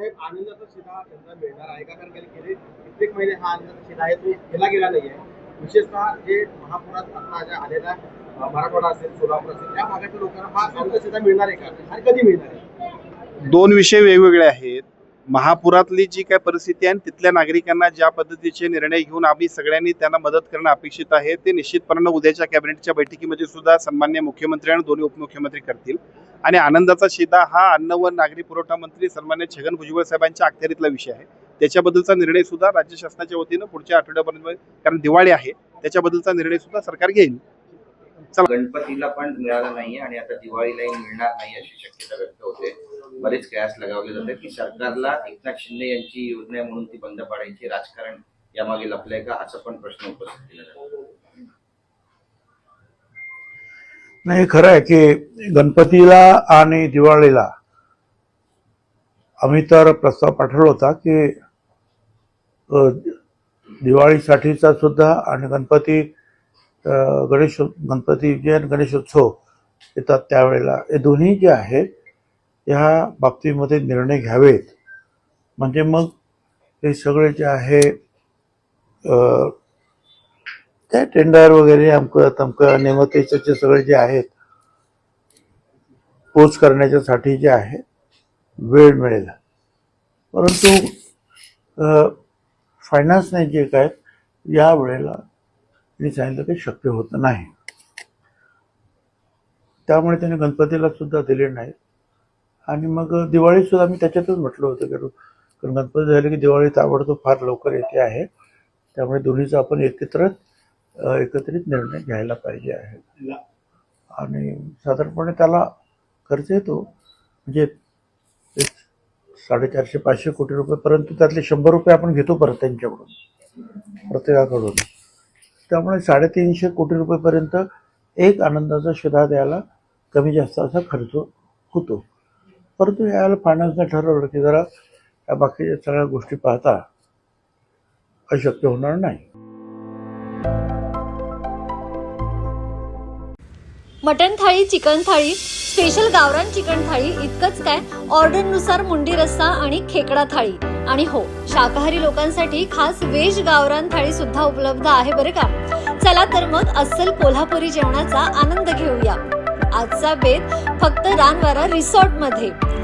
साहेब आनंदाचा शिधा यंदा मिळणार आहे का? कारण गेले गेले कित्येक महिने हा आनंदाचा शिधा आहे तो केला गेला नाहीये विशेषतः जे महापुरात आता ज्या आलेला मराठवाडा असेल सोलापूर असेल त्या भागातील लोकांना हा आनंद शिधा मिळणार आहे का? आणि कधी मिळणार आहे? दोन विषय वेगवेगळे आहेत. महापुरातली जी काय परिस्थिती आहे तिथल्या नागरिकांना ज्या पद्धतीचे निर्णय घेऊन आम्ही सगळ्यांनी त्यांना मदत करणं अपेक्षित आहे ते निश्चितपणे उद्याच्या कॅबिनेटच्या बैठकीमध्ये सुद्धा सन्मान्य मुख्यमंत्री आणि दोन्ही उपमुख्यमंत्री करतील. आणि आनंदाचा शिदा हा अन्न व नागरी पुरवठा मंत्री सन्मान्य छगन भुजबळ साहेबांच्या अखत्यारीतला विषय आहे. त्याच्याबद्दलचा निर्णय सुद्धा राज्य शासनाच्या वतीनं पुढच्या आठवड्यापर्यंत कारण दिवाळी आहे त्याच्याबद्दलचा निर्णय सुद्धा सरकार घेईल. गणपतीला पण मिळाला नाहीये आणि आता दिवाळीलाही मिळणार नाही अशी शक्यता व्यक्त होते. बरेच कयास लगावले जाते की सरकारला एकनाथ शिंदे यांची योजना आहे म्हणून ती बंद पाडायची राजकारण यामागे लपलंय का? असा पण प्रश्न उपस्थित केला जातो. नाही खरं आहे की गणपतीला आणि दिवाळीला आम्ही तर प्रस्ताव पाठवला होता की दिवाळीसाठीचा सुद्धा आणि गणपती गणेश गणपती जे आणि गणेशोत्सव येतात त्यावेळेला. हे दोन्ही जे आहेत ह्या बाबतीमध्ये निर्णय घ्यावेत. म्हणजे मग हे सगळे जे आहे त्या टेंडर वगैरे अमकं तमकं नेमतेचे जे सगळे जे आहेत पोच करण्याच्यासाठी जे आहे वेळ मिळेल. परंतु फायनान्सने जे काय या वेळेला त्यांनी सांगितलं की शक्य होत नाही. त्यामुळे त्याने गणपतीला सुद्धा दिले नाहीत. आणि मग दिवाळीत सुद्धा मी त्याच्यातच म्हटलं होतं की कारण गणपती झाले की दिवाळी ताबडतोब फार लवकर येते आहे. त्यामुळे दोन्हीचा आपण एकत्र एकत्रित निर्णय घ्यायला पाहिजे आहे. आणि साधारणपणे त्याला खर्च येतो म्हणजे साडेचारशे पाचशे कोटी रुपये परंतु त्यातले शंभर रुपये आपण घेतो परत त्यांच्याकडून प्रत्येकाकडून. त्यामुळे साडेतीनशे कोटी रुपयेपर्यंत एक आनंदाचा शिधा द्यायला कमी जास्त असा खर्च होतो. परंतु यावेळेला फायनान्सनं ठरवलं की जरा या बाकीच्या सगळ्या गोष्टी पाहता अशक्य होणार नाही. मटन थाळी चिकन थाळी स्पेशल गावरान चिकन थाळी इतकंच काय? ऑर्डरनुसार मुंडी रस्सा आणि खेकडा थाळी. आणि हो शाकाहारी लोकांसाठी खास वेज गावरान थाळी सुद्धा उपलब्ध आहे बरं का? चला तर मग अस्सल कोल्हापुरी जेवणाचा आनंद घेऊया. आजचा बेत फक्त रानवारा रिसॉर्टमध्ये